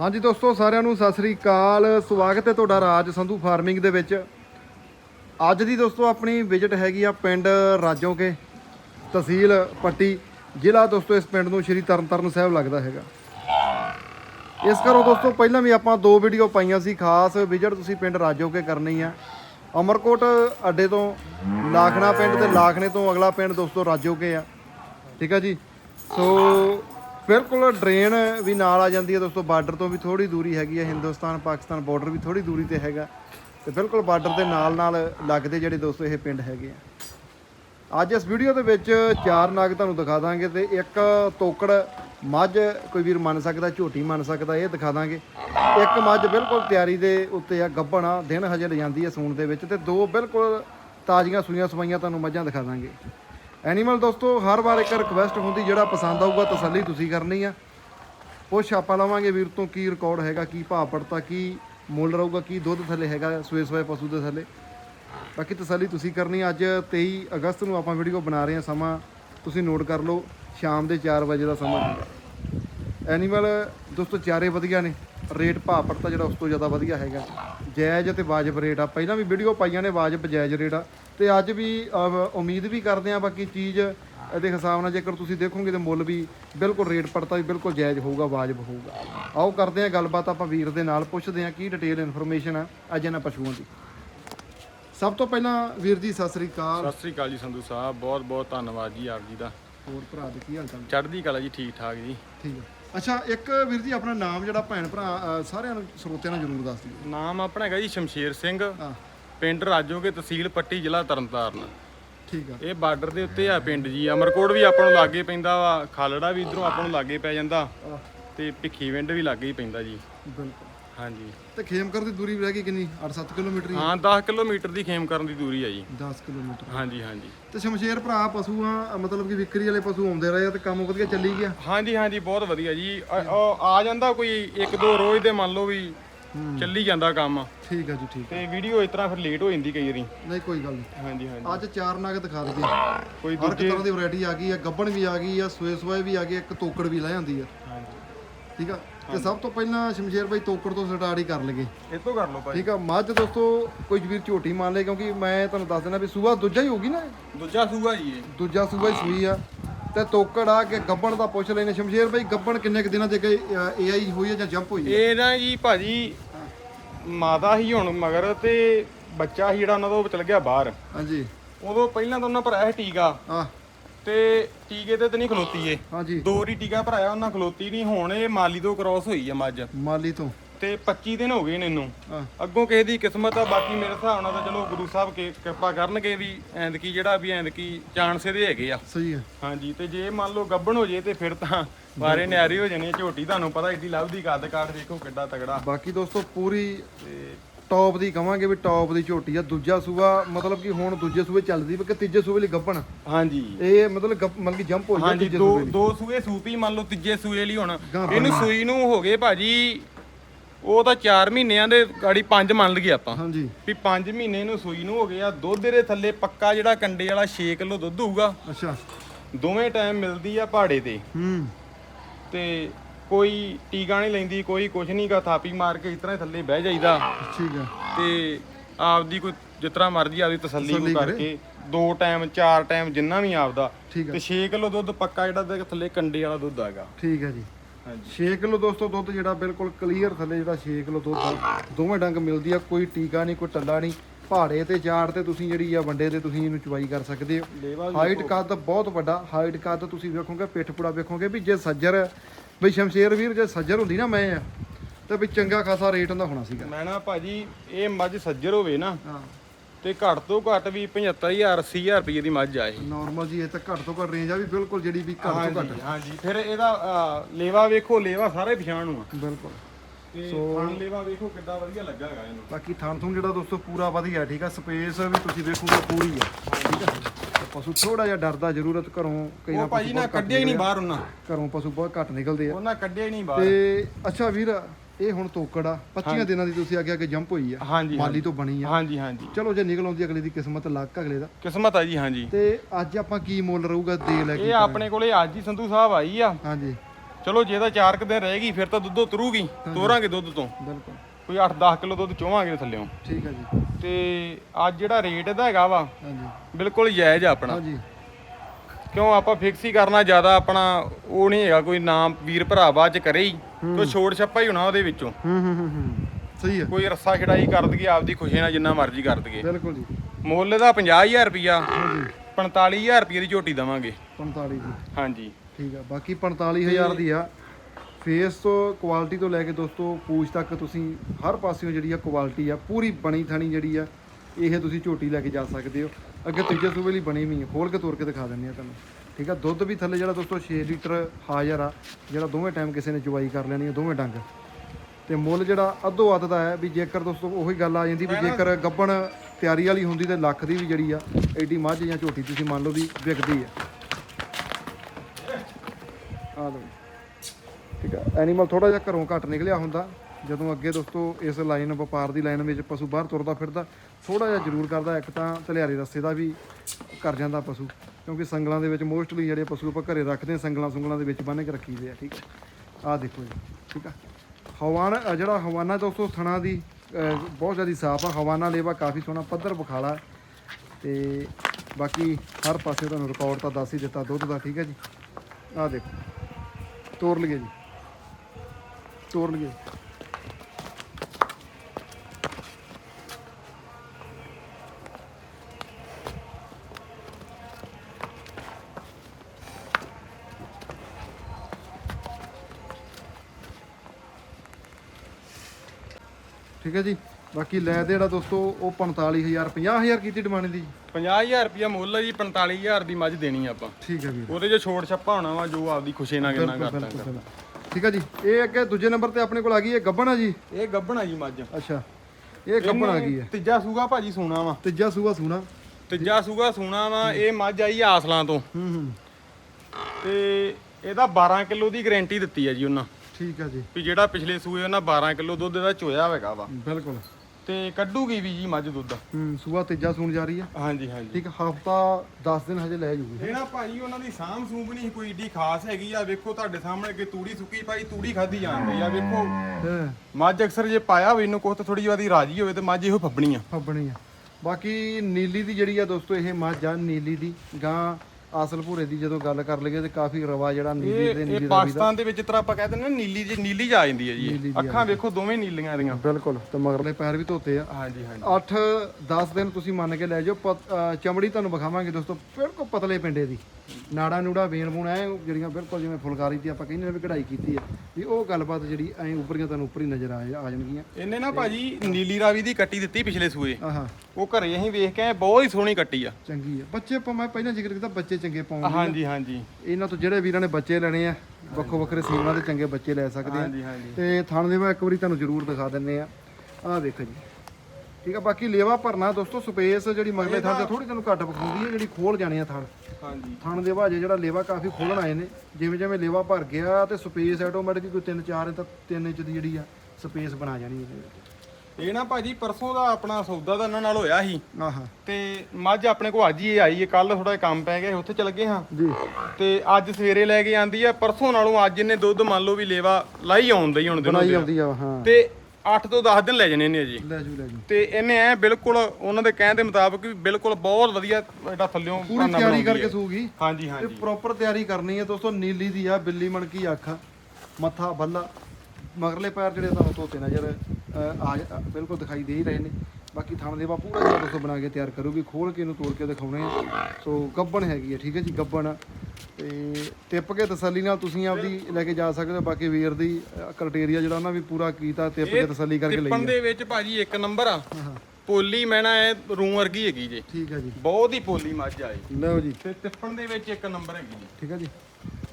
ਹਾਂਜੀ ਦੋਸਤੋ, ਸਾਰਿਆਂ ਨੂੰ ਸਤਿ ਸ੍ਰੀ ਅਕਾਲ। ਸਵਾਗਤ ਹੈ ਤੁਹਾਡਾ ਰਾਜ ਸੰਧੂ ਫਾਰਮਿੰਗ ਦੇ ਵਿੱਚ। ਅੱਜ ਦੀ ਦੋਸਤੋ, ਆਪਣੀ ਵਿਜ਼ਿਟ ਹੈਗੀ ਆ ਪਿੰਡ ਰਾਜੋਕੇ ਤਹਿਸੀਲ ਪੱਟੀ। ਜ਼ਿਲ੍ਹਾ ਦੋਸਤੋ, ਇਸ ਪਿੰਡ ਨੂੰ ਸ਼੍ਰੀ ਤਰਨਤਾਰਨ ਸਾਹਿਬ ਲੱਗਦਾ ਹੈਗਾ। ਇਸ ਕਰੋ ਦੋਸਤੋ, ਪਹਿਲਾਂ ਵੀ ਆਪਾਂ ਦੋ ਵੀਡੀਓ ਪਾਈਆਂ ਸੀ। ਖਾਸ ਵਿਜ਼ਿਟ ਤੁਸੀਂ ਪਿੰਡ ਰਾਜੋਕੇ ਕਰਨੀ ਆ। ਅਮਰਕੋਟ ਅੱਡੇ ਤੋਂ, ਲਾਖਣਾ ਪਿੰਡ ਤੇ ਲਾਖਣੇ ਤੋਂ ਅਗਲਾ ਪਿੰਡ ਦੋਸਤੋ ਰਾਜੋਕੇ ਆ। ਠੀਕ ਆ ਜੀ? ਸੋ ਬਿਲਕੁਲ ਡਰੇਨ ਵੀ ਨਾਲ ਆ ਜਾਂਦੀ ਹੈ ਦੋਸਤੋ, ਬਾਰਡਰ ਤੋਂ ਵੀ ਥੋੜੀ ਦੂਰੀ ਹੈਗੀ ਹੈ, ਹਿੰਦੁਸਤਾਨ, ਪਾਕਿਸਤਾਨ ਬਾਰਡਰ ਵੀ ਥੋੜੀ ਦੂਰੀ ਤੇ ਹੈਗਾ। ਤੇ ਬਿਲਕੁਲ ਬਾਰਡਰ ਦੇ ਨਾਲ ਨਾਲ ਲੱਗਦੇ ਜਿਹੜੇ ਦੋਸਤੋ ਇਹ ਪਿੰਡ ਹੈਗੇ ਆ। ਅੱਜ ਇਸ ਵੀਡੀਓ ਦੇ ਵਿੱਚ ਚਾਰ ਨਾਗ ਤੁਹਾਨੂੰ ਦਿਖਾ ਦਾਂਗੇ ਤੇ ਇੱਕ ਤੋਕੜ ਮੱਝ, ਕੋਈ ਵੀਰ ਮੰਨ ਸਕਦਾ, ਝੋਟੀ ਮੰਨ ਸਕਦਾ, ਇਹ ਦਿਖਾ ਦਾਂਗੇ। ਇੱਕ ਮੱਝ ਬਿਲਕੁਲ ਤਿਆਰੀ ਦੇ ਉੱਤੇ ਆ, ਗੱਭਣ ਆ, ਦਿਨ ਹਜੇ ਲੈ ਜਾਂਦੀ ਹੈ ਸੂਣ ਦੇ ਵਿੱਚ ਤੇ ਦੋ ਬਿਲਕੁਲ ਤਾਜ਼ੀਆਂ ਸੂਈਆਂ ਸਵਾਈਆਂ ਤੁਹਾਨੂੰ ਮੱਝਾਂ ਦਿਖਾ ਦਾਂਗੇ। ਐਨੀਮਲ ਦੋਸਤੋ, ਹਰ ਵਾਰ ਇੱਕ ਰਿਕਵੈਸਟ ਹੁੰਦੀ, ਜਿਹੜਾ ਪਸੰਦ ਆਊਗਾ, ਤਸੱਲੀ ਤੁਸੀਂ ਕਰਨੀ ਆ। ਪੁੱਛ ਆਪਾਂ ਲਵਾਂਗੇ ਵੀਰ ਤੋਂ, ਕੀ ਰਿਕਾਰਡ ਹੈਗਾ, ਕੀ ਭਾਅ ਪੜਤਾ, ਕੀ ਮੁੱਲ ਰਹੂਗਾ, ਕੀ ਦੁੱਧ ਥੱਲੇ ਹੈਗਾ ਸਵੇ ਸਵੇ ਪਸ਼ੂ ਦੇ ਥੱਲੇ। ਬਾਕੀ ਤਸੱਲੀ ਤੁਸੀਂ ਕਰਨੀ, ਅੱਜ 23 ਅਗਸਤ ਨੂੰ ਆਪਾਂ ਵੀਡੀਓ ਬਣਾ ਰਹੇ ਹਾਂ ਸਮਾਂ। ਤੁਸੀਂ ਨੋਟ ਕਰ ਲਓ, ਸ਼ਾਮ ਦੇ 4 ਵਜੇ ਦਾ ਸਮਾਂ। ਐਨੀਮਲ ਦੋਸਤੋ, ਚਾਰੇ ਵਧੀਆ ਨੇ। ਰੇਟ ਭਾਅ ਪੜਤਾ ਜਿਹੜਾ, ਉਸ ਤੋਂ ਜ਼ਿਆਦਾ ਵਧੀਆ ਹੈਗਾ। ਜਾਇਜ਼ ਤੇ ਵਾਜਬ ਰੇਟ ਆ। ਪਹਿਲਾਂ ਵੀ ਵੀਡੀਓ ਪਾਈਆਂ ਨੇ, ਵਾਜਬ, ਜਾਇਜ਼ ਰੇਟ ਆ। ਤੇ ਅੱਜ ਵੀ ਅਹ, ਉਮੀਦ ਵੀ ਕਰਦੇ ਆ ਬਾਕੀ ਚੀਜ਼ ਇਹਦੇ ਹਿਸਾਬ ਨਾਲ ਜੇਕਰ ਤੁਸੀਂ ਦੇਖੋਗੇ ਤੇ ਮੁੱਲ ਵੀ ਬਿਲਕੁਲ ਰੇਟ ਪੜਤਾ ਵੀ ਬਿਲਕੁਲ ਜਾਇਜ਼ ਹੋਊਗਾ ਵਾਜਬ ਹੋਊਗਾ। ਆਓ ਕਰਦੇ ਆ ਗੱਲਬਾਤ ਆਪਾਂ ਵੀਰ ਦੇ ਨਾਲ ਪੁੱਛਦੇ ਆ ਕੀ ਡਿਟੇਲ ਇਨਫੋਰਮੇਸ਼ਨ ਆ ਅੱਜ ਇਹਨਾਂ ਪਸ਼ੂਆਂ ਦੀ। ਸਭ ਤੋਂ ਪਹਿਲਾਂ ਵੀਰ ਜੀ ਸਤਿ ਸ੍ਰੀ ਅਕਾਲ। ਸਤਿ ਸ੍ਰੀ ਅਕਾਲ ਜੀ ਸੰਧੂ ਸਾਹਿਬ ਬਹੁਤ ਬਹੁਤ ਧੰਨਵਾਦ ਜੀ ਆਪ ਜੀ ਦਾ। ਹੋਰ ਭਰਾ ਦੇ ਕੀ ਹਾਲ ਚਾਲ ਚੜ੍ਹਦੀ ਕਲਾ ਜੀ ਠੀਕ ਠਾਕ ਜੀ। ਠੀਕ ਹੈ ਅੱਛਾ ਇੱਕ ਵੀਰ ਜੀ ਆਪਣਾ ਨਾਮ ਜਿਹੜਾ ਭੈਣ ਭਰਾ ਅਹ, ਸਾਰਿਆਂ ਨੂੰ ਸਰੋਤਿਆਂ ਨੂੰ ਜ਼ਰੂਰ ਦੱਸ ਦਿਓ। ਨਾਮ ਆਪਣਾ ਹੈਗਾ ਜੀ ਸ਼ਮਸ਼ੇਰ ਸਿੰਘ। ਹਾਂ। ਪਿੰਡ ਰਾਜੋਗੇ ਤਹਿਸੀਲ ਪੱਟੀ ਜ਼ਿਲ੍ਹਾ ਤਰਨਤਾਰਨ। ਠੀਕ ਆ। ਇਹ ਬਾਰਡਰ ਦੇ ਉੱਤੇ ਆ ਪਿੰਡ ਜੀ। ਅਮਰਕੋਟ ਵੀ ਆਪਾਂ ਨੂੰ ਲਾਗੇ ਪੈਂਦਾ ਵਾ ਖਾਲੜਾ ਵੀ ਇਧਰੋਂ ਆਪਾਂ ਨੂੰ ਲਾਗੇ ਪੈ ਜਾਂਦਾ ਤੇ ਭਿੱਖੀ ਵਿੰਡ ਵੀ ਲਾਗੇ ਹੀ ਪੈਂਦਾ ਜੀ। ਬਿਲਕੁਲ। ਹਾਂਜੀ। ਤੇ ਖੇਮਕਰ ਦੀ ਦੂਰੀ ਰਹਿ ਗਈ ਕਿੰਨੀ? 8-7 ਕਿਲੋਮੀਟਰ ਹੀ ਹਾਂ 10 ਕਿਲੋਮੀਟਰ ਦੀ ਖੇਮ ਕਰਨ ਦੀ ਦੂਰੀ ਆ ਜੀ। 10 ਕਿਲੋਮੀਟਰ। ਹਾਂਜੀ ਹਾਂਜੀ। ਤੇ ਸ਼ਮਸ਼ੇਰ ਭਰਾ ਪਸ਼ੂ ਆ ਮਤਲਬ ਕਿ ਵਿਕਰੀ ਵਾਲੇ ਪਸ਼ੂ ਆਉਂਦੇ ਰਹੇ ਤੇ ਕੰਮ ਵਧੀਆ ਚੱਲੀ ਗਿਆ? ਹਾਂਜੀ ਹਾਂਜੀ ਬਹੁਤ ਵਧੀਆ ਜੀ। ਆ ਜਾਂਦਾ ਕੋਈ ਇੱਕ ਦੋ ਰੋਜ਼ ਦੇ ਮੰਨ ਲਓ ਵੀ ਚੱਲੀ ਜਾਂਦਾ ਕੰਮ। ਠੀਕ ਆ ਜੀ ਠੀਕ ਤੇ ਵੀਡੀਓ ਇਸ ਤਰ੍ਹਾਂ ਫਿਰ ਲੇਟ ਹੋ ਜਾਂਦੀ ਕਈ ਵਾਰੀ। ਨਹੀਂ ਕੋਈ ਗੱਲ ਨਹੀਂ। ਹਾਂਜੀ ਹਾਂਜੀ। ਅੱਜ ਚਾਰ ਨਗ ਦਿਖਾ ਦਈਏ। ਕੋਈ ਹਰ ਇੱਕ ਤਰ੍ਹਾਂ ਦੀ ਵੈਰਾਈਟੀ ਆ ਗਈ ਆ ਗੱਬਣ ਵੀ ਆ ਗਈ ਆ ਸੋਏ ਸੋਏ ਵੀ ਆ ਗਈ ਇੱਕ ਤੋਕੜ ਵੀ ਲੈ ਜਾਂਦੀ ਆ ਹਾਂਜੀ। ਠੀਕ ਆ? ਤੇ ਸਭ ਤੋਂ ਪਹਿਲਾਂ ਸ਼ਮਸ਼ੇਰ ਭਾਈ ਤੋਕੜ ਤੋਂ ਸਟਾਰਟ ਹੀ ਕਰ ਲਈਏ। ਇਹ ਤੋਂ ਕਰ ਲਓ ਭਾਈ। ਠੀਕ ਆ? ਮੱਝ ਦੋਸਤੋ ਕੋਈ ਵੀਰ ਝੋਟੀ ਮੰਨ ਲੇ ਕਿਉਂਕਿ ਮੈਂ ਤੁਹਾਨੂੰ ਦੱਸ ਦਿੰਦਾ ਵੀ ਸੂਆ ਦੂਜਾ ਹੀ ਹੋਗੀ ਨਾ ਦੂਜਾ ਸੂਗਾ ਜੀ ਇਹ ਦੂਜਾ ਸੂਆ ਹੀ ਸੂਈ ਆ। ਤੇ ਤੋਕੜ ਆ ਕਿ ਗੱਬਣ ਦਾ ਪੁੱਛ ਲੈਨੇ ਸ਼ਮਸ਼ੇਰ ਭਾਈ ਗੱਬਣ ਕਿੰਨੇ ਕੁ ਦਿਨਾਂ ਦੇ ਕੇ ਏਆਈ ਹੋਈ ਜਾਂ ਜੰਪ ਹੋਈ ਇਹ ਨਾ ਜੀ ਭਾਜੀ ਮਾਤਾ ਹੀ ਹੁਣ ਮਗਰ ਤੇ ਬੱਚਾ ਹੀ ਜਿਹੜਾ ਉਹਨਾਂ ਤੋਂ ਚਲ ਗਿਆ ਬਾਹਰ। ਹਾਂਜੀ। ਉਦੋਂ ਪਹਿਲਾਂ ਤਾਂ ਉਹਨਾਂ ਭਰਾਇਆ ਸੀ ਟੀਕਾ। ਤੇ ਟੀਕੇ ਤੇ ਤਾਂ ਨਹੀਂ ਖਲੋਤੀ ਏ ਹਾਂਜੀ। ਦੋ ਵਾਰੀ ਟੀਕਾ ਭਰਾਇਆ ਉਹਨਾਂ ਖਲੋਤੀ ਨਹੀਂ ਹੁਣ ਇਹ ਮਾਲੀ ਤੋਂ ਕ੍ਰਾਸ ਹੋਈ ਆ ਮੱਝ। ਮਾਲੀ ਤੋਂ? ਤੇ 25 ਦਿਨ ਹੋ ਗਏ ਨੇ ਇਹਨੂੰ। ਅੱਗੋਂ ਕਿਸੇ ਦੀ ਕਿਸਮਤ ਆ ਬਾਕੀ ਮੇਰੇ ਹਿਸਾਬ ਨਾਲ ਤਾਂ ਚਲੋ ਗੁਰੂ ਸਾਹਿਬ ਕੇ ਕਿਰਪਾ ਕਰਨਗੇ ਵੀ ਐਂਦਕੀ ਜਿਹੜਾ ਵੀ ਐਂਦਕੀ ਚਾਂਸ ਇਹਦੇ ਹੈਗੇ ਆ। ਸਹੀ ਆ। ਹਾਂਜੀ ਤੇ ਜੇ ਮੰਨ ਲਓ ਗੱਬਣ ਹੋ ਜੇ ਤੇ ਫਿਰ ਤਾਂ ਬਾਰੇ ਨਿਆਰੇ ਹੋ ਜਾਣੇ ਝੋਟੀ ਤੁਹਾਨੂੰ ਪਤਾ ਏਡੀ ਲੱਭਦੀ ਕੱਦ ਕਾਠ ਦੇਖੋ ਕਿੱਡਾ ਤਗੜਾ ਬਾਕੀ ਦੋਸਤੋ ਪੂਰੀ ਟੌਪ ਦੀ ਕਵਾਂਗੇ ਵੀ ਟੌਪ ਦੀ ਝੋਟੀ ਆ। ਦੂਜਾ ਸੂਆ ਮਤਲਬ ਕਿ ਹੁਣ ਦੂਜੇ ਸੂਏ ਚੱਲਦੀ ਵੀ ਕਿ ਤੀਜੇ ਸੂਏ ਲਈ ਗੱਬਣ? ਹਾਂਜੀ। ਇਹ ਮਤਲਬ ਗੱਪ- ਮਤਲਬ ਕਿ ਜੰਪ ਹੋਈ ਆ ਹਾਂਜੀ ਤੀਜੇ ਦੋ ਲਈ। ਦੋ ਸੂਏ ਸੂਪੀ ਮੰਨ ਲਓ ਤੀਜੇ ਸੂਏ ਲਈ ਹੁਣ। ਗਾਂ ਇਹਨੂੰ ਸੂਈ ਨੂੰ ਹੋ ਗਏ ਭਾਜੀ ਉਹ ਤਾਂ 4 ਮਹੀਨਿਆਂ ਦੇ ਗਾੜੀ 5 ਮੰਨ ਲਈਏ ਆਪਾਂ। ਹਾਂਜੀ। ਵੀ 5 ਮਹੀਨੇ ਨੂੰ ਸੂਈ ਨੂੰ ਹੋ ਗਏ ਆ ਦੁੱਧ ਦੇ ਥੱਲੇ ਪੱਕਾ ਜਿਹੜਾ ਕੰਡੇ ਵਾਲਾ 6 ਕਿਲੋ ਦੁੱਧ ਹੋਊਗਾ। ਅੱਛਾ। ਦੋਵੇਂ ਟਾਈਮ ਮਿਲਦੀ ਆ ਪਹਾੜੇ ਤੇ। ਹੂੰ। ਤੇ ਕੋਈ ਟੀਕਾ ਨਹੀਂ ਲੈਂਦੀ ਕੋਈ ਕੁਛ ਨਹੀਂ ਗਾ ਥਾਪੀ ਮਾਰ ਕੇ ਇਸ ਤਰ੍ਹਾਂ ਥੱਲੇ ਬਹਿ ਜਾਈਦਾ। ਠੀਕ ਆ। ਤੇ ਆਪਦੀ ਕੋਈ ਜਿਸ ਤਰ੍ਹਾਂ ਮਰਜ਼ੀ ਆਪਦੀ ਤਸੱਲੀ ਕਰੇ। ਕਰਕੇ ਦੋ ਟਾਈਮ ਚਾਰ ਟਾਈਮ ਜਿੰਨਾ ਵੀ ਆਪਦਾ। ਤੇ 6 ਕਿਲੋ ਦੁੱਧ ਪੱਕਾ ਜਿਹੜਾ ਥੱਲੇ ਕੰਡੇ ਵਾਲਾ ਦੁੱਧ ਆਗਾ ਠੀਕ ਹੈ ਜੀ। ਹਾਂਜੀ। 6 ਕਿਲੋ ਦੋਸਤੋ ਦੁੱਧ ਜਿਹੜਾ ਬਿਲਕੁਲ ਕਲੀਅਰ ਥੱਲੇ ਜਿਹੜਾ 6 ਕਿਲੋ ਦੁੱਧ ਆ ਦੋਵੇਂ ਡੰਗ ਮਿਲਦੀ ਆ ਕੋਈ ਟੀਕਾ ਨਹੀਂ ਕੋਈ ਟੱਲਾ ਨਹੀਂ। ਪਹਾੜੇ ਤੇ ਚਾੜ ਤੇ ਤੁਸੀਂ ਜਿਹੜੀ ਆ ਵੰਡੇ ਤੇ ਤੁਸੀਂ ਇਹਨੂੰ ਚਵਾਈ ਕਰ ਸਕਦੇ ਹੋ। ਹਾਈਟ ਕੱਦ ਬਹੁਤ ਵੱਡਾ ਹਾਈਟ ਕੱਦ ਤੁਸੀਂ ਵੇਖੋਗੇ ਪਿੱਠ ਪੁੜਾ ਵੇਖੋਗੇ ਵੀ ਜੇ ਸੱਜਰ ਬਈ ਸ਼ਮਸ਼ੇਰ ਵੀਰ ਜੇ ਸੱਜਰ ਹੁੰਦੀ ਨਾ ਮੈਂ ਆ ਤੇ ਵੀ ਚੰਗਾ ਖਾਸਾ ਰੇਟ ਹੁੰਦਾ ਹੋਣਾ ਸੀਗਾ। ਮੈਂ ਨਾ ਭਾਜੀ ਇਹ ਮੱਝ ਸੱਜਰ ਹੋਵੇ ਨਾ ਹਾਂ। ਤੇ ਘੱਟ ਤੋਂ ਘੱਟ ਵੀ 75000 80000 ਰੁਪਏ ਦੀ ਮੱਝ ਆ ਇਹ। ਨਾਰਮਲ ਜੀ ਇਹ ਤਾਂ ਘੱਟ ਤੋਂ ਘੱਟ ਰੇਂਜ ਆ ਵੀ ਬਿਲਕੁਲ ਜਿਹੜੀ ਵੀ ਘੱਟ ਤੋਂ ਘੱਟ। ਹਾਂਜੀ। ਫਿਰ ਇਹਦਾ ਲੇਵਾ ਵੇਖੋ ਲੇਵਾ ਸਾਰੇ ਪਛਾਣ ਨੂੰ ਆ। ਬਿਲਕੁਲ। ਤੇ ਥਣ ਲੇਵਾ ਵੇਖੋ ਕਿੱਡਾ ਵਧੀਆ ਲੱਗਾ ਹੈਗਾ ਇਹਨੂੰ। ਬਾਕੀ ਥਣ ਥੁਣ ਜਿਹੜਾ ਦੋਸਤੋ ਪੂਰਾ ਵਧੀਆ ਠੀਕ ਆ? ਸਪੇਸ ਵੀ ਤੁਸੀਂ ਵੇਖੋਗੇ ਪੂਰੀ ਆ ਠੀਕ ਆ? ਤੇ ਪਸ਼ੂ ਥੋੜਾ ਜਿਹਾ ਡਰਦਾ ਜ਼ਰੂਰਤ ਘਰੋਂ ਕਈ ਉਹ ਨਾ ਭਾਜੀ ਨਾ ਕੱਢਿਆ ਹੀ ਨਹੀਂ ਬਾਹਰ ਉਹਨਾਂ। ਘਰੋਂ ਪਸ਼ੂ ਬਹੁਤ ਘੱਟ ਨਿਕਲਦੇ ਆ। ਉਹਨਾਂ ਕੱਢਿਆ ਹੀ ਨਹੀਂ ਬਾਹਰ। ਤੇ ਅੱਛਾ ਵੀਰ ਇਹ ਹੁਣ ਤੋਕੜ ਆ। 25 ਦਿਨਾਂ ਦੀ ਤੁਸੀਂ ਅੱਗੇ ਅੱਗੇ ਜੰਪ ਹੋਈ ਆ। ਹਾਂਜੀ ਮਾਲੀ ਤੋਂ ਬਣੀ ਆ। ਹਾਂਜੀ ਹਾਂਜੀ। ਚਲੋ ਜੇ ਨਿਕਲ ਆਉਂਦੀ ਅਗਲੇ ਦੀ ਕਿਸਮਤ ਲੱਕ ਅਗਲੇ ਦਾ। ਕਿਸਮਤ ਆ ਜੀ ਹਾਂਜੀ। ਤੇ ਅੱਜ ਆਪਾਂ ਕੀ ਮੁੱਲ ਰਹੂਗਾ ਦੇ ਲੈ ਇਹ ਕੇ ਆਪਣੇ ਕੋਲੇ ਅੱਜ ਹੀ ਸੰਧੂ ਸਾਹਿਬ ਆਈ ਆ। ਹਾਂਜੀ। ਚਲੋ ਜੇ ਤਾਂ ਚਾਰ ਕੁ ਦਿਨ ਰਹੇਗੀ ਫਿਰ ਤਾਂ ਦੁੱਧੋਂ ਤਰੂਗੀ। ਤੋਰਾਂਗੇ ਦੁੱਧ ਤੋਂ। ਬਿਲਕੁਲ। ਕੋਈ 8-10 ਕਿਲੋ ਦੁੱਧ ਚੋਵਾਂਗੇ ਥੱਲਿਓਂ ਠੀਕ ਹੈ ਜੀ। ਤੇ ਅੱਜ ਜਿਹੜਾ ਰੇਟ ਇਹਦਾ ਹੈਗਾ ਵਾ ਹਾਂਜੀ। ਬਿਲਕੁਲ ਜਾਇਜ਼ ਆ ਆਪਣਾ। ਹਾਂਜੀ। ਕਿਉਂ ਆਪਾਂ ਫਿਕਸ ਹੀ ਕਰਨਾ ਜ਼ਿਆਦਾ ਆਪਣਾ ਉਹ ਨਹੀਂ ਹੈਗਾ ਕੋਈ ਨਾਮ ਵੀਰ ਭਰਾ ਬਾਅਦ ਚ ਕਰੇ ਹੀ। ਕੋਈ ਛੋੜ ਛੱਪਾ ਹੀ ਹੋਣਾ ਉਹਦੇ ਵਿੱਚੋਂ। ਹੂੰ ਹੂੰ ਹੂੰ ਹੂੰ। ਸਹੀ ਹੈ। ਕੋਈ ਰੱਸਾ ਖਿਡਾਈ ਕਰ ਦਈਏ ਆਪਦੀ ਖੁਸ਼ੀ ਨਾਲ ਜਿੰਨਾ ਮਰਜ਼ੀ ਕਰ ਦਈਏ ਬਿਲਕੁਲ ਜੀ। ਮੁੱਲ ਦਾ 50000 ਰੁਪਿਆ ਹਾਂਜੀ। 45000 ਰੁਪਏ ਦੀ ਝੋਟੀ ਦਵਾਂਗੇ। 45 ਜੀ ਹਾਂਜੀ। ਠੀਕ ਆ ਬਾਕੀ 45000 ਦੀ ਆ। ਫੇਸ ਤੋਂ ਕੁਆਲਿਟੀ ਤੋਂ ਲੈ ਕੇ ਦੋਸਤੋ ਪੂਛ ਤੱਕ ਤੁਸੀਂ ਹਰ ਪਾਸਿਓਂ ਜਿਹੜੀ ਆ ਕੁਆਲਿਟੀ ਆ ਪੂਰੀ ਬਣੀ ਥਣੀ ਜਿਹੜੀ ਆ ਇਹ ਤੁਸੀਂ ਝੋਟੀ ਲੈ ਕੇ ਜਾ ਸਕਦੇ ਹੋ। ਅੱਗੇ ਤੀਜੇ ਸੂਬੇ ਲਈ ਬਣੀ ਵੀ ਹੈ ਖੋਲ ਕੇ ਤੋੜ ਕੇ ਦਿਖਾ ਦਿੰਦੇ ਆ ਤੁਹਾਨੂੰ। ਠੀਕ ਆ? ਦੁੱਧ ਵੀ ਥੱਲੇ ਜਿਹੜਾ ਦੋਸਤੋ 6 ਲੀਟਰ ਹਾਜ਼ਰ ਆ ਜਿਹੜਾ ਦੋਵੇਂ ਟਾਈਮ ਕਿਸੇ ਨੇ ਚੁਵਾਈ ਕਰ ਲੈਣੀ ਆ ਦੋਵੇਂ ਡੰਗ। ਤੇ ਮੁੱਲ ਜਿਹੜਾ ਅੱਧੋ ਅੱਧ ਦਾ ਹੈ ਵੀ ਜੇਕਰ ਦੋਸਤੋ ਉਹੀ ਗੱਲ ਆ ਜਾਂਦੀ ਵੀ ਜੇਕਰ ਗੱਬਣ ਤਿਆਰੀ ਵਾਲੀ ਹੁੰਦੀ ਤੇ ਲੱਖ ਦੀ ਵੀ ਜਿਹੜੀ ਆ ਐਡੀ ਮੱਝ ਜਾਂ ਝੋਟੀ ਤੁਸੀਂ ਮੰਨ ਲਓ ਵੀ ਵਿਕਦੀ ਆ। ਆ ਲਓ ਠੀਕ ਆ? ਐਨੀਮਲ ਥੋੜਾ ਜਿਹਾ ਘਰੋਂ ਘੱਟ ਨਿਕਲਿਆ ਹੁੰਦਾ ਜਦੋਂ ਅੱਗੇ ਦੋਸਤੋ ਇਸ ਲਾਈਨ ਵਪਾਰ ਦੀ ਲਾਈਨ ਵਿੱਚ ਪਸ਼ੂ ਬਾਹਰ ਤੁਰਦਾ ਫਿਰਦਾ ਥੋੜਾ ਜਿਹਾ ਜ਼ਰੂਰ ਕਰਦਾ ਇੱਕ ਤਾਂ ਤਲਿਆਰੇ ਰਸਤੇ ਦਾ ਵੀ ਕਰ ਜਾਂਦਾ ਪਸ਼ੂ। ਕਿਉਂਕਿ ਸੰਗਲਾਂ ਦੇ ਵਿੱਚ ਮੋਸਟਲੀ ਜਿਹੜੇ ਪਸ਼ੂ ਆਪਾਂ ਘਰੇ ਰੱਖਦੇ ਹਾਂ ਸੰਗਲਾਂ ਸੁੰਗਲਾਂ ਦੇ ਵਿੱਚ ਬੰਨ੍ਹ ਕੇ ਰੱਖੀ ਦੇ ਆ ਠੀਕ ਆ। ਆਹ ਦੇਖੋ ਜੀ ਠੀਕ ਆ। ਹਵਾਨਾ ਅ, ਜਿਹੜਾ ਹਵਾਨਾ ਦੋਸਤੋ ਥਣਾ ਦੀ ਅ, ਬਹੁਤ ਜ਼ਿਆਦਾ ਸਾਫ਼ ਆ। ਹਵਾਨਾ ਲੇਵਾ ਕਾਫੀ ਸੋਹਣਾ ਪੱਧਰ ਬਖਾਲਾ ਤੇ ਬਾਕੀ ਹਰ ਪਾਸੇ ਤੁਹਾਨੂੰ ਰਿਕਾਰਡ ਤਾਂ ਦੱਸ ਹੀ ਦਿੱਤਾ ਦੁੱਧ ਦਾ ਠੀਕ ਹੈ ਜੀ। ਆਹ ਦੇਖੋ ਤੋਰ ਲਈਏ ਜੀ। ਤੋਰ ਲਈਏ। ਠੀਕ ਹੈ ਜੀ। ਬਾਕੀ ਲੈ ਦੇ ਜਿਹੜਾ ਦੋਸਤੋ ਉਹ 45000 50000 ਕੀਤੀ ਡਿਮਾਂਡ ਦੀ 50000 ਰੁਪਇਆ ਮੁੱਲ ਹੈ ਜੀ 45000 ਦੀ ਮੱਝ ਦੇਣੀ ਆ ਆਪਾਂ। ਠੀਕ ਹੈ ਵੀਰ। ਉਹਦੇ 'ਚ ਛੋੜ ਛੱਪਾ ਹੋਣਾ ਵਾ ਜੋ ਆਪਦੀ ਖੁਸ਼ੀ ਨਾਲ ਕਿੰਨਾ ਕਰਦਾ ਠੀਕ ਹੈ ਜੀ। ਇਹ ਅੱਗੇ ਦੂਜੇ ਨੰਬਰ ਤੇ ਆਪਣੇ ਕੋਲ ਆ ਗਈ ਹੈ ਗੱਬਣ ਆ ਜੀ। ਇਹ ਗੱਭਣਾ ਜੀ ਮੱਝ। ਅੱਛਾ। ਇਹ ਗੱਬਣ ਆ ਗਈ ਹੈ। ਤੀਜਾ ਸੂਗਾ ਭਾਜੀ ਸੂਣਾ ਵਾ। ਤੀਜਾ ਸੂਆ ਸੂਣਾ। ਤੀਜਾ ਸੂਗਾ ਸੂਣਾ ਵਾ ਇਹ ਮੱਝ ਆਈ ਆਸਲਾਂ ਤੋਂ। ਹੂੰ ਹੂੰ। ਤੇ ਇਹਦਾ 12 ਕਿਲੋ ਦੀ ਗਾਰੰਟੀ ਦਿੱਤੀ ਹੈ ਜੀ ਉਹਨਾਂ। ਠੀਕ ਹੈ ਜੀ। ਵੀ ਜਿਹੜਾ ਪਿਛਲੇ ਸੂਏ ਉਹਨਾਂ 12 ਕਿਲੋ ਦੁੱਧ ਦਾ ਚੋਇਆ ਹੋਵੇਗਾ ਵਾ। ਬਿਲਕੁਲ। ਤੇ ਕੱਢੂਗੀ ਵੀ ਜੀ ਮੱਝ ਦੁੱਧ। ਹੂੰ ਸੂਆ ਤੀਜਾ ਸੂਣ ਜਾ ਰਹੀ ਹੈ ਹਾਂਜੀ ਹਾਂਜੀ। ਠੀਕ ਹਫਤਾ 10 ਦਿਨ ਹਜੇ ਲੈ ਜੂਗੀ। ਨਾ ਭਾਜੀ ਉਹਨਾਂ ਦੀ ਸਾਂਭ ਸੂਬ ਨਹੀਂ ਕੋਈ ਏਡੀ ਖਾਸ ਹੈਗੀ ਆ ਵੇਖੋ ਤੁਹਾਡੇ ਸਾਹਮਣੇ ਕਿ ਤੂੜੀ ਸੁੱਕੀ ਭਾਈ ਤੂੜੀ ਖਾਦੀ ਜਾਂਦੀ ਆ ਵੇਖੋ। ਹੈ। ਮੱਝ ਅਕਸਰ ਜੇ ਪਾਇਆ ਹੋਵੇ ਇਹਨੂੰ ਕੋਹ ਥੋੜੀ ਜਿਹੀ ਰਾਜੀ ਹੋਵੇ ਤੇ ਮੱਝ ਇਹੋ ਫੱਬਣੀ ਆ। ਫੱਬਣੀ ਆ। ਬਾਕੀ ਨੀਲੀ ਦੀ ਜਿਹੜੀ ਆ ਦੋਸਤੋ ਇਹ ਮੱਝ ਆ ਨੀਲੀ ਦੀ ਗਾਂ ਆਸਲ ਭੂਰੇ ਦੀ ਜਦੋਂ ਗੱਲ ਕਰ ਲਈਏ ਤੇ ਕਾਫੀ ਰਵਾ ਜਿਹੜਾ ਨੀਲੀ ਤੇ ਇਹ ਨੀਲੀ ਦਾ। ਪਾਕਿਸਤਾਨ ਦੇ ਵਿੱਚ ਤਰ੍ਹਾਂ ਆਪਾਂ ਕਹਿੰਦੇ ਨੇ ਨਾ ਨੀਲੀ ਜੀ ਨੀਲੀ ਜਾ ਜਾਂਦੀ ਹੈ ਜੀ ਇਹ। ਅੱਖਾਂ ਵੇਖੋ ਦੋਵੇਂ ਨੀਲੀਆਂ ਇਹਦੀਆਂ। ਬਿਲਕੁਲ ਤੇ ਮਗਰਲੇ ਪੈਰ ਵੀ ਧੋਤੇ ਆ। ਹਾਂਜੀ ਹਾਂਜੀ। 8 10 ਦਿਨ ਤੁਸੀਂ ਮੰਨ ਕੇ ਲੈ ਜਾਓ ਪਤ- ਅਹ ਚਮੜੀ ਤੁਹਾਨੂੰ ਵਿਖਾਵਾਂਗੇ ਦੋਸਤੋ ਬਿਲਕੁਲ ਪਤਲੇ ਪਿੰਡੇ ਦੀ। ਨਾੜਾ ਨੂੜਾ ਵੇਣ ਬੂਣ ਐ ਜਿਹੜੀਆਂ ਬਿਲਕੁਲ ਜਿਵੇਂ ਫੁਲਕਾਰੀ ਦੀ ਆਪਾਂ ਕਹਿੰਦੇ ਨੇ ਵੀ ਕਢਾਈ ਕੀਤੀ ਹੈ। ਵੀ ਉਹ ਗੱਲਬਾਤ ਜਿਹੜੀ ਐ ਉੱਪਰੀਆਂ ਤੁਹਾਨੂੰ ਉੱਪਰ ਨਜ਼ਰ ਆ ਆ ਜਾਣਗੀਆਂ। ਇਹਨੇ ਨਾ ਭਾਜੀ ਨੀਲੀ ਰਾਵੀ ਦੀ ਕੱਟੀ ਦਿੱਤੀ ਪਿਛਲੇ ਸੂਏ। ਆਹਾ। ਉਹ ਘਰੇ ਅਸੀਂ ਵੇਖ ਕੇ ਆਏ, ਬਹੁਤ ਹੀ ਸੋਹਣੀ ਕੱਟੀ ਆ। ਚੰਗੀ ਆ। ਬੱਚੇ ਆਪਾਂ ਮੈਂ ਪਹਿਲਾਂ ਜ਼ਿਕਰ ਕੀਤਾ ਬੱਚੇ ਚੰਗੇ ਪਾਉਣ ਹਾਂਜੀ ਹਾਂਜੀ। ਇਹਨਾਂ ਤੋਂ ਜਿਹੜੇ ਵੀਰਾਂ ਨੇ ਬੱਚੇ ਲੈਣੇ ਆ ਵੱਖੋ ਵੱਖਰੇ ਸੀਮਾਂ ਦੇ ਚੰਗੇ ਬੱਚੇ ਲੈ ਸਕਦੇ ਆ। ਹਾਂਜੀ ਹਾਂਜੀ। ਤੇ ਥਣ ਦੇ ਮੈਂ ਇੱਕ ਵਾਰੀ ਤੁਹਾਨੂੰ ਜ਼ਰੂਰ ਦਿਖਾ ਦਿੰਨੇ ਆ। ਆਹ ਦੇਖੋ ਜੀ। ਠੀਕ ਆ ਬਾਕੀ ਲੇਵਾ ਭਰਨਾ ਦੋਸਤੋ ਸਪੇਸ ਜਿਹੜੀ ਮਗਲੇ ਥਣ ਤੇ ਥੋੜੀ ਤੁਹਾਨੂੰ ਘੱਟ ਵਿਖਾਉਂਦੀ ਹੈ ਜਿਹੜੀ ਖੋਲ ਜਾਣੀ ਆ ਥਣ। ਹਾਂਜੀ। ਥਣ ਦੇ ਵਾਜੇ ਜਿਹੜਾ ਲੇਵਾ ਕਾਫੀ ਖੋਲਣ ਆਏ ਨੇ ਜਿਵੇਂ ਜਿਵੇਂ ਲੇਵਾ ਭਰ ਗਿਆ ਤੇ ਸਪੇਸ ਆਟੋਮੈਟਿਕ ਕੋਈ 3-4 ਇੰਚ 3 ਇੰਚ ਦੀ ਜਿਹੜੀ ਆ ਸਪੇਸ ਬਣਾ ਜਾਣੀ ਇਹਦੇ ਵਿੱਚ ਇਹ ਨਾ ਭਾਜੀ ਪਰਸੋਂ ਦਾ ਆਪਣਾ ਸੌਦਾ ਦਾ ਇਹਨਾਂ ਨਾਲ ਹੋਇਆ ਸੀ। ਆਹਾ। ਤੇ ਮੱਝ ਆਪਣੇ ਕੋਲ ਅੱਜ ਹੀ ਆਈ ਹੈ ਕੱਲ ਥੋੜਾ ਕੰਮ ਪੈ ਗਿਆ ਉੱਥੇ ਚਲ ਗਏ ਹਾਂ। ਜੀ। ਤੇ ਅੱਜ ਸਵੇਰੇ ਲੈ ਕੇ ਆਂਦੀ ਆ ਪਰਸੋਂ ਨਾਲੋਂ ਅੱਜ ਇਹਨੇ ਦੁੱਧ ਮੰਨ ਲਓ ਵੀ ਲੇਵਾ ਲਾਈ ਆਉਂਦਾ ਹੀ ਹੁਣ ਦਿਨੋਂ ਬਣਾਈ ਦਿਨ। ਆਉਂਦੀ ਆ ਹਾਂ। ਤੇ 8 ਤੋਂ 10 ਦਿਨ ਲੈ ਜਾਣੇ ਨੇ ਜੀ ਲੈ ਜੂ ਲੈ ਜੂ ਤੇ ਇਹਨੇ ਐ ਬਿਲਕੁਲ ਉਹਨਾਂ ਦੇ ਕਹਿਣ ਦੇ ਮੁਤਾਬਕ ਵੀ ਬਿਲਕੁਲ ਬਹੁਤ ਵਧੀਆ ਜਿਹੜਾ ਥੱਲਿਓਂ ਪੂਰੀ ਤਿਆਰੀ ਕਰਕੇ। ਸੂਗੀ। ਹਾਂਜੀ ਹਾਂਜੀ। ਪ੍ਰੋਪਰ ਤਿਆਰੀ ਕਰਨੀ ਹੈ ਦੋਸਤੋ ਨੀਲੀ ਦੀ ਆ ਬਿੱਲੀ ਮਣਕੀ ਅੱਖ। ਮੱਥਾ ਬੱਲਾ। ਮਗਰਲੇ ਪੈਰ ਜਿਹੜੇ ਤੁਹਾਨੂੰ ਧੋਤੇ ਨਜ਼ਰ ਆ ਬਿਲਕੁਲ ਦਿਖਾਈ ਦੇ ਹੀ ਰਹੇ ਨੇ। ਬਾਕੀ ਥਣ ਦੇ ਵਾ ਪੂਰਾ ਜਿਹੜਾ ਦੋਸਤੋ ਬਣਾ ਕੇ ਤਿਆਰ ਕਰੂਗੀ ਖੋਲ ਕੇ ਇਹਨੂੰ ਤੋੜ ਕੇ ਦਿਖਾਉਣੇ ਆ। ਸੋ ਗੱਬਣ ਹੈਗੀ ਹੈ ਠੀਕ ਹੈ ਜੀ ਗੱਬਣ। ਤੇ ਟਿੱਪ ਕੇ ਤਸੱਲੀ ਨਾਲ ਤੁਸੀਂ ਆਪਦੀ ਲੈ ਕੇ ਜਾ ਸਕਦੇ ਹੋ ਬਾਕੀ ਵੀਰ ਦੀ ਕ੍ਰਾਈਟੇਰੀਆ ਜਿਹੜਾ ਉਹਨਾਂ ਵੀ ਪੂਰਾ ਕੀਤਾ ਟਿੱਪ ਕੇ ਤਸੱਲੀ ਕਰਕੇ ਲਈ ਟਿੱਪਣ ਦੇ ਵਿੱਚ ਭਾਜੀ ਇੱਕ ਨੰਬਰ ਆ। ਪੋਲੀ ਮੈਣਾ ਐ ਰੂਮ ਵਰਗੀ ਹੈਗੀ ਜੇ। ਠੀਕ ਹੈ ਜੀ। ਬਹੁਤ ਹੀ ਪੋਲੀ ਮੱਝ ਆਈ ਲਓ ਜੀ। ਤੇ ਟਿੱਪਣ ਦੇ ਵਿੱਚ ਇੱਕ ਨੰਬਰ ਹੈਗੀ ਜੀ। ਠੀਕ ਹੈ ਜੀ।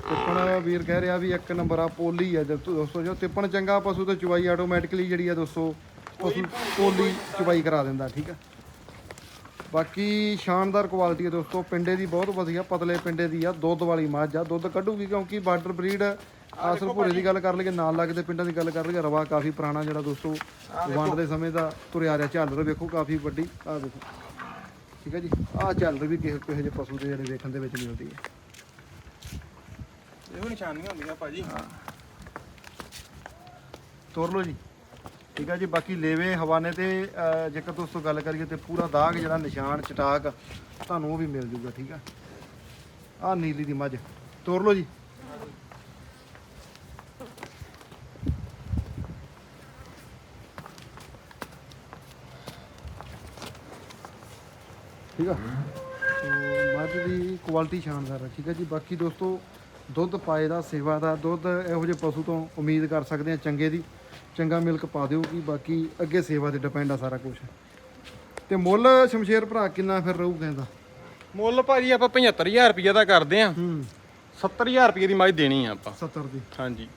ਤਿੱਪਣ ਵੀਰ ਕਹਿ ਰਿਹਾ ਵੀ ਇੱਕ ਨੰਬਰ ਆ ਪੋਲੀ ਆ ਜਦ ਦੋਸਤੋ ਜੋ ਤਿੱਪਣ ਚੰਗਾ ਪਸ਼ੂ ਤੇ ਚੁਵਾਈ ਆਟੋਮੈਟਿਕਲੀ ਜਿਹੜੀ ਆ ਦੋਸਤੋ ਪਸ਼ੂ ਪੋਲੀ ਚੁਵਾਈ ਕਰਾ ਦਿੰਦਾ ਠੀਕ ਹੈ ਬਾਕੀ ਸ਼ਾਨਦਾਰ ਕੁਆਲਿਟੀ ਹੈ ਦੋਸਤੋ ਪਿੰਡੇ ਦੀ ਬਹੁਤ ਵਧੀਆ ਪਤਲੇ ਪਿੰਡੇ ਦੀ ਆ ਦੁੱਧ ਵਾਲੀ ਮੱਝ ਆ ਦੁੱਧ ਕੱਢੂਗੀ ਕਿਉਂਕਿ ਬਾਰਡਰ ਬਰੀਡ ਆਸਲ ਭੂਰੇ ਦੀ ਗੱਲ ਕਰ ਲਈਏ ਨਾਲ ਲੱਗਦੇ ਪਿੰਡਾਂ ਦੀ ਗੱਲ ਕਰ ਲਈਏ ਰਵਾ ਕਾਫੀ ਪੁਰਾਣਾ ਜਿਹੜਾ ਦੋਸਤੋ ਵੰਡ ਦੇ ਸਮੇਂ ਦਾ ਤੁਰਿਆ ਰਿਹਾ ਝਾਲਰ ਵੇਖੋ ਕਾਫੀ ਵੱਡੀ ਆ ਦੇਖੋ। ਠੀਕ ਹੈ ਜੀ? ਆਹ ਝਾਲਰ ਵੀ ਕਿਸੇ ਕਿਸੇ ਜਿਹੇ ਪਸ਼ੂ ਦੇ ਜਿਹੜੇ ਵੇਖਣ ਦੇ ਵਿੱਚ ਮਿਲਦੀ ਹੈ ਇਹ ਵੀ ਨਿਸ਼ਾਨੀਆਂ ਹੁੰਦੀਆਂ ਭਾਜੀ। ਤੋਰ ਲਓ ਜੀ। ਠੀਕ ਹੈ ਜੀ ਬਾਕੀ ਲੇਵੇ ਹਵਾਨੇ ਤੇ ਅਹ, ਜੇਕਰ ਦੋਸਤੋ ਗੱਲ ਕਰੀਏ ਤੇ ਪੂਰਾ ਦਾਗ ਜਿਹੜਾ ਨਿਸ਼ਾਨ ਚਟਾਕ ਤੁਹਾਨੂੰ ਉਹ ਵੀ ਮਿਲ ਜੂਗਾ ਠੀਕ ਆ। ਆ ਨੀਲੀ ਦੀ ਮੱਝ। ਤੋਰ ਲਓ ਜੀ। ਠੀਕ ਆ। ਸੋ ਮੱਝ ਦੀ ਕੁਆਲਿਟੀ ਸ਼ਾਨਦਾਰ ਹੈ ਠੀਕ ਹੈ ਜੀ। ਬਾਕੀ ਦੋਸਤੋ ਦੁੱਧ ਪਾਏ ਦਾ ਸੇਵਾ ਦਾ ਦੁੱਧ ਇਹੋ ਜਿਹੇ ਪਸ਼ੂ ਤੋਂ ਉਮੀਦ ਕਰ ਸਕਦੇ ਆ ਚੰਗੇ ਦੀ। ਚੰਗਾ ਮਿਲਕ ਪਾ ਦਿਓਗੀ ਬਾਕੀ ਅੱਗੇ ਸੇਵਾ ਤੇ ਡਿਪੈਂਡ ਆ ਸਾਰਾ ਕੁਝ ਤੇ ਮੁੱਲ ਸ਼ਮਸ਼ੇਰ ਭਰਾ ਕਿੰਨਾ ਫਿਰ ਰਹੂ ਕਹਿੰਦਾ? ਮੁੱਲ ਭਾਜੀ ਆਪਾਂ 75000 ਰੁਪਏ ਦਾ ਕਰਦੇ ਆ ਹੂੰ। 70000 ਰੁਪਏ ਦੀ ਮੱਝ ਦੇਣੀ ਆ ਆਪਾਂ। 70 ਦੀ। ਹਾਂਜੀ।